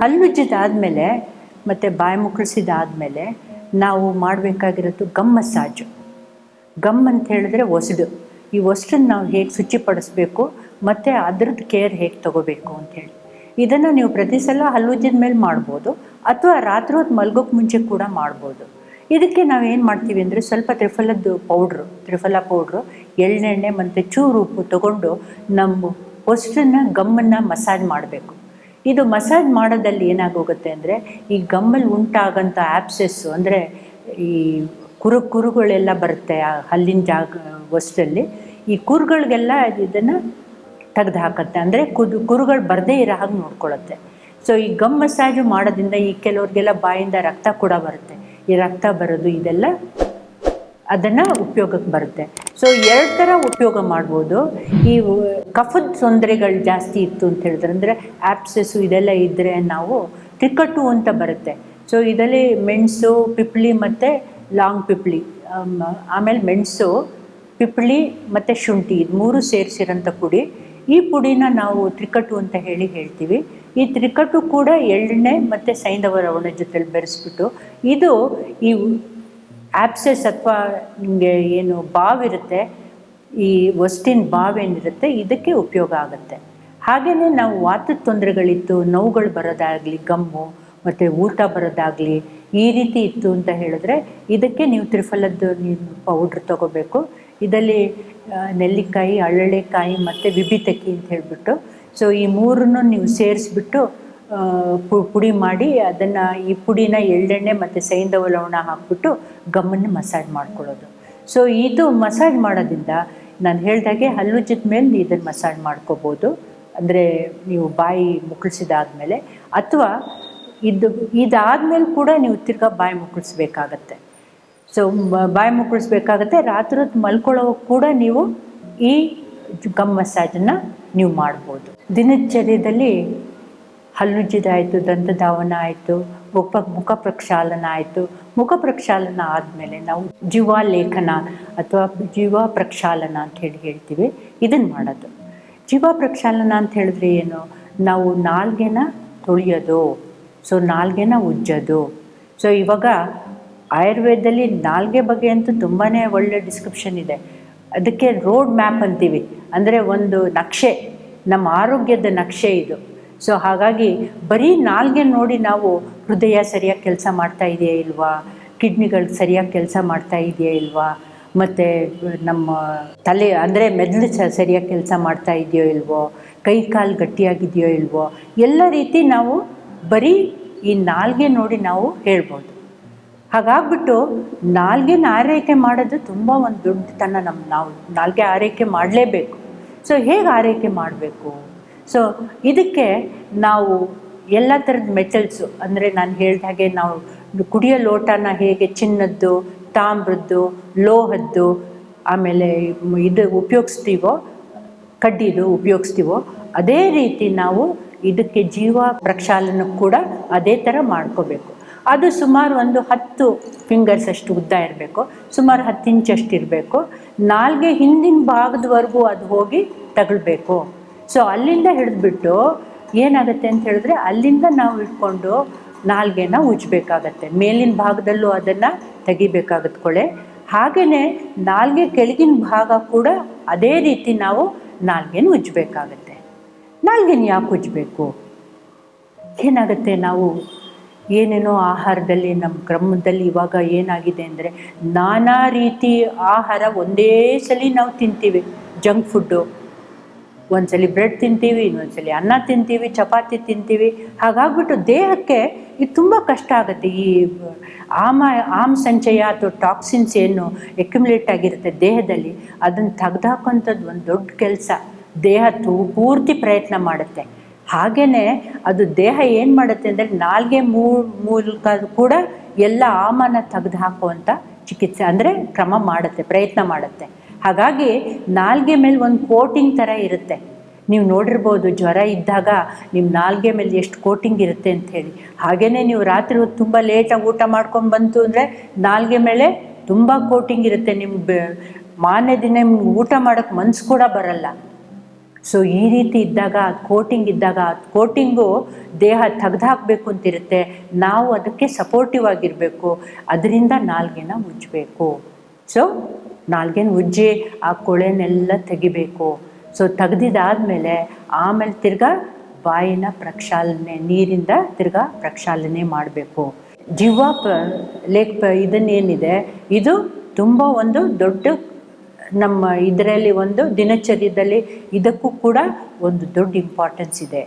ಹಲ್ಲುಜ್ಜಿದಾದ್ಮೇಲೆ ಮತ್ತು ಬಾಯಿ ಮುಕ್ಕಳಿಸಿದಾದ್ಮೇಲೆ ನಾವು ಮಾಡಬೇಕಾಗಿರೋದು ಗಮ್ ಮಸಾಜು. ಗಮ್ ಅಂತ ಹೇಳಿದ್ರೆ ಒಸಡು ಈ ಒಸಡನ್ನು ನಾವು ಹೇಗೆ ಶುಚಿಪಡಿಸ್ಬೇಕು, ಮತ್ತು ಅದ್ರದ್ದು ಕೇರ್ ಹೇಗೆ ತಗೋಬೇಕು ಅಂಥೇಳಿ ಇದನ್ನು ನೀವು ಪ್ರತಿ ಸಲ ಹಲ್ಲುಜ್ಜಿದ ಮೇಲೆ ಮಾಡ್ಬೋದು, ಅಥವಾ ರಾತ್ರಿ ಹೊತ್ತು ಮಲ್ಗೋಕ್ಕೆ ಮುಂಚೆ ಕೂಡ ಮಾಡ್ಬೋದು. ಇದಕ್ಕೆ ನಾವು ಏನು ಮಾಡ್ತೀವಿ ಅಂದರೆ ಸ್ವಲ್ಪ ತ್ರಿಫಲದ್ದು ಪೌಡ್ರು, ತ್ರಿಫಲ ಪೌಡ್ರು, ಎಳ್ಳೆಣ್ಣೆ ಮತ್ತು ಚೂರು ಉಪ್ಪು ತಗೊಂಡು ನಮ್ಮ ಹೊಸ್ಟನ್ನು ಗಮ್ಮನ್ನು ಮಸಾಜ್ ಮಾಡಬೇಕು. ಇದು ಮಸಾಜ್ ಮಾಡೋದಲ್ಲಿ ಏನಾಗೋಗುತ್ತೆ ಅಂದರೆ, ಈ ಗಮ್ಮಲ್ಲಿ ಉಂಟಾಗಂಥ ಆ್ಯಪ್ಸಸ್ಸು ಅಂದರೆ ಈ ಕುರು ಕುರುಗಳೆಲ್ಲ ಬರುತ್ತೆ ಆ ಹಲ್ಲಿನ ಜಾಗ ವಸ್ತಲ್ಲಿ ಈ ಕುರುಗಳಿಗೆಲ್ಲ ಇದನ್ನು ತೆಗೆದು ಹಾಕುತ್ತೆ ಅಂದರೆ ಕುದು, ಕುರುಗಳು ಬರದೇ ಇರೋ ಹಾಗೆ ನೋಡ್ಕೊಳ್ಳುತ್ತೆ ಸೊ ಈ ಗಮ್ ಮಸಾಜು ಮಾಡೋದ್ರಿಂದ ಈ ಕೆಲವ್ರಿಗೆಲ್ಲ ಬಾಯಿಂದ ರಕ್ತ ಕೂಡ ಬರುತ್ತೆ. ಈ ರಕ್ತ ಬರೋದು ಇದೆಲ್ಲ ಅದನ್ನು ಉಪಯೋಗಕ್ಕೆ ಬರುತ್ತೆ. ಸೊ ಎರಡು ಥರ ಉಪಯೋಗ ಮಾಡ್ಬೋದು. ಈ ಕಫದ ತೊಂದರೆಗಳು ಜಾಸ್ತಿ ಇತ್ತು ಅಂತ ಹೇಳಿದ್ರೆ, ಅಂದರೆ ಆ್ಯಪ್ಸಸ್ಸು ಇದೆಲ್ಲ ಇದ್ದರೆ ನಾವು ತಿಕ್ಕಟ್ಟು ಅಂತ ಬರುತ್ತೆ. ಸೊ ಇದರಲ್ಲಿ ಮೆಣಸು, ಪಿಪ್ಳಿ ಮತ್ತು ಲಾಂಗ್ ಪಿಪ್ಳಿ ಆಮೇಲೆ ಮೆಣಸು, ಪಿಪ್ಳಿ ಮತ್ತು ಶುಂಠಿ ಇದು ಮೂರು ಸೇರಿಸಿರೋಂಥ ಪುಡಿ. ಈ ಪುಡಿನ ನಾವು ತ್ರಿಕಟ್ಟು ಅಂತ ಹೇಳಿ ಹೇಳ್ತೀವಿ. ಈ ತ್ರಿಕಟ್ಟು ಕೂಡ ಎಳ್ಳೆಣ್ಣೆ ಮತ್ತು ಸೈಂಧವ ರವಣ ಜೊತೆಲಿ ಬೆರೆಸ್ಬಿಟ್ಟು, ಇದು ಈ ಆ್ಯಪ್ಸೆಸ್ ಅಥವಾ ನಿಮಗೆ ಏನು ಬಾವಿರುತ್ತೆ ಈ ವಸ್ಟಿನ ಬಾವೇನಿರುತ್ತೆ ಇದಕ್ಕೆ ಉಪಯೋಗ ಆಗುತ್ತೆ. ಹಾಗೆಯೇ ನಾವು ವಾತದ ತೊಂದರೆಗಳಿತ್ತು, ನೋವುಗಳು ಬರೋದಾಗಲಿ, ಗಮ್ಮು, ಮತ್ತು ಊಟ ಬರೋದಾಗಲಿ, ಈ ರೀತಿ ಇತ್ತು ಅಂತ ಹೇಳಿದ್ರೆ, ಇದಕ್ಕೆ ನೀವು ತ್ರಿಫಲದ್ದು ನೀವು ಪೌಡ್ರ್ ತೊಗೋಬೇಕು. ಇದರಲ್ಲಿ ನೆಲ್ಲಿಕಾಯಿ ಅಳ್ಳಳೆಕಾಯಿ ಮತ್ತು ವಿಭಿತಕ್ಕಿ ಅಂತ ಹೇಳಿಬಿಟ್ಟು ಸೊ ಈ ಮೂರನ್ನು ನೀವು ಸೇರಿಸ್ಬಿಟ್ಟು ಪುಡಿ ಮಾಡಿ ಅದನ್ನು ಈ ಪುಡಿನ ಎಳ್ಳೆಣ್ಣೆ ಮತ್ತು ಸೈಂಧವ ಲವಣ ಹಾಕ್ಬಿಟ್ಟು ಗಮ್ಮನ್ನು ಮಸಾಜ್ ಮಾಡ್ಕೊಳ್ಳೋದು. ಸೊ ಇದು ಮಸಾಜ್ ಮಾಡೋದ್ರಿಂದ ನಾನು ಹೇಳ್ದಾಗೆ ಹಲ್ಲುಜ್ಜಿದ ಮೇಲೆ ಇದನ್ನು ಮಸಾಜ್ ಮಾಡ್ಕೋಬೋದು. ಅಂದರೆ ನೀವು ಬಾಯಿ ಮುಕ್ಕಳಿಸಿದಾದ್ಮೇಲೆ ಅಥವಾ ಇದು, ಇದಾದ್ಮೇಲೆ ಕೂಡ ನೀವು ತಿರ್ಗಾ ಬಾಯಿ ಮುಕ್ಕಳಿಸ್ಬೇಕಾಗತ್ತೆ ಸೊ ಬಾಯಿ ಮುಕ್ಕಳಿಸ್ಬೇಕಾಗತ್ತೆ ರಾತ್ರಿ ಹೊತ್ತು ಕೂಡ ನೀವು ಈ ಗಮ್ ಮಸಾಜನ್ನು ನೀವು ಮಾಡ್ಬೋದು. ದಿನಚರ್ಯದಲ್ಲಿ ಹಲ್ಲುಜ್ಜಿದಾಯಿತು ದಂತಧಾವನ ಆಯಿತು ಮುಖ ಮುಖ ಪ್ರಕ್ಷಾಲನ ಆಯಿತು ಮುಖ ಪ್ರಕ್ಷಾಲನ ಆದಮೇಲೆ ನಾವು ಜೀವಾಲೇಖನ ಅಥವಾ ಜೀವ ಪ್ರಕ್ಷಾಲನ ಅಂತ ಹೇಳಿ ಹೇಳ್ತೀವಿ. ಇದನ್ನು ಮಾಡೋದು. ಜೀವ ಪ್ರಕ್ಷಾಲನ ಅಂತ ಹೇಳಿದ್ರೆ ಏನು? ನಾವು ನಾಲ್ಗೆನ ತೊಳೆಯೋದು. ಸೊ, ನಾಲ್ಗೆನ ಉಜ್ಜೋದು. ಸೊ, ಇವಾಗ ಆಯುರ್ವೇದದಲ್ಲಿ ನಾಲ್ಗೆ ಬಗ್ಗೆ ಅಂತೂ ತುಂಬಾ ಒಳ್ಳೆ ಡಿಸ್ಕ್ರಿಪ್ಷನ್ ಇದೆ. ಅದಕ್ಕೆ ರೋಡ್ ಮ್ಯಾಪ್ ಅಂತೀವಿ. ಅಂದರೆ ಒಂದು ನಕ್ಷೆ, ನಮ್ಮ ಆರೋಗ್ಯದ ನಕ್ಷೆ ಇದು. ಸೊ ಹಾಗಾಗಿ ಬರೀ ನಾಲ್ಗೆ ನೋಡಿ ನಾವು ಹೃದಯ ಸರಿಯಾಗಿ ಕೆಲಸ ಮಾಡ್ತಾ ಇದೆಯಾ ಇಲ್ವಾ? ಕಿಡ್ನಿಗಳು ಸರಿಯಾಗಿ ಕೆಲಸ ಮಾಡ್ತಾ ಇದೆಯಾ ಇಲ್ವಾ? ಮತ್ತು ನಮ್ಮ ತಲೆ ಅಂದರೆ ಮೆದುಳು ಸರಿಯಾಗಿ ಕೆಲಸ ಮಾಡ್ತಾ ಇದೆಯೋ ಇಲ್ವೋ? ಕೈ ಕಾಲು ಗಟ್ಟಿಯಾಗಿದೆಯೋ ಇಲ್ವೋ? ಎಲ್ಲ ರೀತಿ ನಾವು ಬರೀ ಈ ನಾಲ್ಗೆ ನೋಡಿ ನಾವು ಹೇಳ್ಬೋದು. ಹಾಗಾಗ್ಬಿಟ್ಟು ನಾಲ್ಗೆನ ಆರೈಕೆ ಮಾಡೋದು ತುಂಬ ಒಂದು ದೊಡ್ಡತನ ನಮ್ಮ ನಾವು ನಾಲ್ಗೆ ಆರೈಕೆ ಮಾಡಲೇಬೇಕು. ಸೊ ಹೇಗೆ ಆರೈಕೆ ಮಾಡಬೇಕು? ಸೊ ಇದಕ್ಕೆ ನಾವು ಎಲ್ಲ ಥರದ ಮೆಟಲ್ಸು ಅಂದರೆ ನಾನು ಹೇಳ್ದ ಹಾಗೆ ನಾವು ಕುಡಿಯೋ ಲೋಟನ ಹೇಗೆ ಚಿನ್ನದ್ದು, ತಾಮ್ರದ್ದು, ಲೋಹದ್ದು, ಆಮೇಲೆ ಇದು ಉಪಯೋಗಿಸ್ತೀವೋ, ಕಡ್ಡಿದು ಉಪಯೋಗಿಸ್ತೀವೋ, ಅದೇ ರೀತಿ ನಾವು ಇದಕ್ಕೆ ಜೀವ ಪ್ರಕ್ಷಾಲನ ಕೂಡ ಅದೇ ಥರ ಮಾಡ್ಕೋಬೇಕು. ಅದು ಸುಮಾರು ಒಂದು ಹತ್ತು ಫಿಂಗರ್ಸ್ ಅಷ್ಟು ಉದ್ದ ಇರಬೇಕು, ಸುಮಾರು ಹತ್ತು ಇಂಚಷ್ಟು ಇರಬೇಕು. ನಾಲ್ಗೆ ಹಿಂದಿನ ಭಾಗದವರೆಗೂ ಅದು ಹೋಗಿ ತಗೊಳ್ಬೇಕು. ಸೊ ಅಲ್ಲಿಂದ ಹಿಡಿದ್ಬಿಟ್ಟು ಏನಾಗುತ್ತೆ ಅಂತ ಹೇಳಿದ್ರೆ ಅಲ್ಲಿಂದ ನಾವು ಇಟ್ಕೊಂಡು ನಾಲ್ಗೆನ ಉಜ್ಜಬೇಕಾಗತ್ತೆ ಮೇಲಿನ ಭಾಗದಲ್ಲೂ ಅದನ್ನು ತೆಗಿಬೇಕಾಗತ್ತೆ ಕೊಳೆ. ಹಾಗೆಯೇ ನಾಲ್ಗೆ ಕೆಳಗಿನ ಭಾಗ ಕೂಡ ಅದೇ ರೀತಿ ನಾವು ನಾಲ್ಗೆನ ಉಜ್ಜಬೇಕಾಗತ್ತೆ ನಾಲ್ಗೆನ ಯಾಕೆ ಉಜ್ಜಬೇಕು ಏನಾಗುತ್ತೆ ನಾವು? ಏನೇನೋ ಆಹಾರದಲ್ಲಿ ನಮ್ಮ ಕ್ರಮದಲ್ಲಿ ಇವಾಗ ಏನಾಗಿದೆ ಅಂದರೆ ನಾನಾ ರೀತಿ ಆಹಾರ ಒಂದೇ ಸಲ ನಾವು ತಿಂತೀವಿ. Junk food. ಒಂದ್ಸಲಿ ಬ್ರೆಡ್ ತಿಂತೀವಿ, ಇನ್ನೊಂದ್ಸಲಿ ಅನ್ನ ತಿಂತೀವಿ, ಚಪಾತಿ ತಿಂತೀವಿ. ಹಾಗಾಗ್ಬಿಟ್ಟು ದೇಹಕ್ಕೆ ಇದು ತುಂಬ ಕಷ್ಟ ಆಗುತ್ತೆ. ಈ, ಆಮ, ಆಮ್ ಸಂಚಯ ಅಥವಾ ಟಾಕ್ಸಿನ್ಸ್ ಏನು ಎಕ್ಯುಮುಲೇಟ್ ಆಗಿರುತ್ತೆ ದೇಹದಲ್ಲಿ, ಅದನ್ನು ತೆಗ್ದಾಕೋಂಥದ್ದು ಒಂದು ದೊಡ್ಡ ಕೆಲಸ. ದೇಹ ತು, ಪೂರ್ತಿ ಪ್ರಯತ್ನ ಮಾಡುತ್ತೆ. ಹಾಗೆಯೇ ಅದು ದೇಹ ಏನು ಮಾಡುತ್ತೆ ಅಂದರೆ ನಾಲ್ಗೆ ಮೂ, ಮೂಲಕ ಕೂಡ ಎಲ್ಲ ಆಮನ ತೆಗೆದು ಹಾಕುವಂಥ ಚಿಕಿತ್ಸೆ ಅಂದರೆ ಕ್ರಮ ಮಾಡುತ್ತೆ, ಪ್ರಯತ್ನ ಮಾಡುತ್ತೆ. ಹಾಗಾಗಿ ನಾಲ್ಗೆ ಮೇಲೆ ಒಂದು ಕೋಟಿಂಗ್ ಥರ ಇರುತ್ತೆ. ನೀವು ನೋಡಿರ್ಬೋದು ಜ್ವರ ಇದ್ದಾಗ ನಿಮ್ಮ ನಾಲ್ಗೆ ಮೇಲೆ ಎಷ್ಟು ಕೋಟಿಂಗ್ ಇರುತ್ತೆ ಅಂತ ಹೇಳಿ. ಹಾಗೆಯೇ ನೀವು ರಾತ್ರಿ ಹೊತ್ತು ತುಂಬ ಲೇಟಾಗಿ ಊಟ ಮಾಡ್ಕೊಂಡು ಬಂತು ಅಂದರೆ ನಾಲ್ಗೆ ಮೇಲೆ ತುಂಬ ಕೋಟಿಂಗ್ ಇರುತ್ತೆ. ನಿಮ್ಮ ಮಾನ್ಯ ದಿನ ನಿಮ್ಗೆ ಊಟ ಮಾಡೋಕ್ಕೆ ಮನಸ್ಸು ಕೂಡ ಬರಲ್ಲ. ಸೊ ಈ ರೀತಿ ಇದ್ದಾಗ, ಕೋಟಿಂಗ್ ಇದ್ದಾಗ ಕೋಟಿಂಗು ದೇಹ ತೆಗ್ದು ಹಾಕಬೇಕು ಅಂತಿರುತ್ತೆ. ನಾವು ಅದಕ್ಕೆ ಸಪೋರ್ಟಿವ್ ಆಗಿರಬೇಕು. ಅದರಿಂದ ನಾಲ್ಗೆನ ಉಜ್ಜಬೇಕು ಸೊ ನಾಲ್ಗೇನು ಉಜ್ಜಿ ಆ ಕೊಳೆನೆಲ್ಲ ತೆಗಿಬೇಕು. ಸೊ ತೆಗ್ದಿದ್ದಾದಮೇಲೆ ಆಮೇಲೆ ತಿರ್ಗಾ ಬಾಯಿನ ಪ್ರಕ್ಷಾಲನೆ, ನೀರಿಂದ ತಿರ್ಗಾ ಪ್ರಕ್ಷಾಲನೆ ಮಾಡಬೇಕು. ಜೀವ ಪ, ಲೇಕ್ ಪ ಇದನ್ನೇನಿದೆ, ಇದು ತುಂಬ ಒಂದು ದೊಡ್ಡ ನಮ್ಮ ಇದರಲ್ಲಿ ಒಂದು ದಿನಚರ್ಯದಲ್ಲಿ ಇದಕ್ಕೂ ಕೂಡ ಒಂದು ದೊಡ್ಡ ಇಂಪಾರ್ಟೆನ್ಸ್ ಇದೆ.